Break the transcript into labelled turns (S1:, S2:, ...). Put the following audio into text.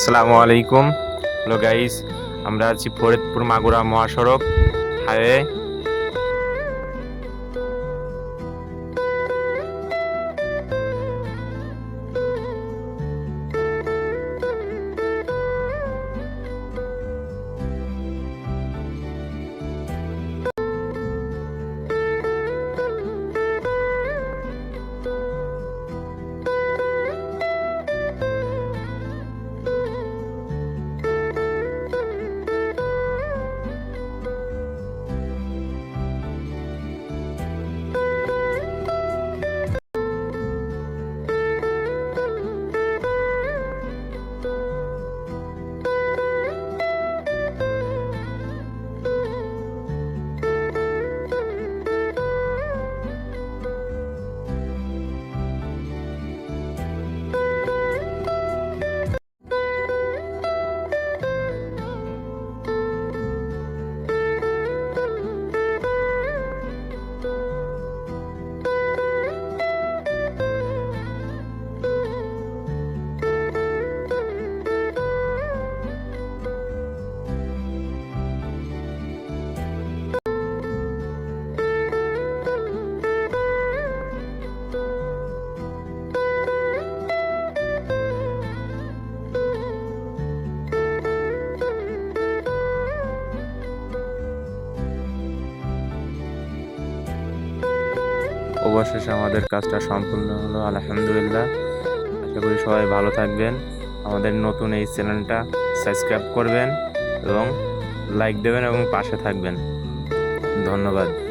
S1: আসসালামু আলাইকুম। Hello guys আমরা আছি ফরিদপুর মাগুরা মহাসড়ক। হাইওয়ে অবশেষে আমাদের কাজটা সম্পূর্ণ হলো, আলহামদুলিল্লাহ। আশা করি সবাই ভালো থাকবেন। আমাদের নতুন এই চ্যানেলটা সাবস্ক্রাইব করবেন এবং লাইক দেবেন এবং পাশে থাকবেন। ধন্যবাদ।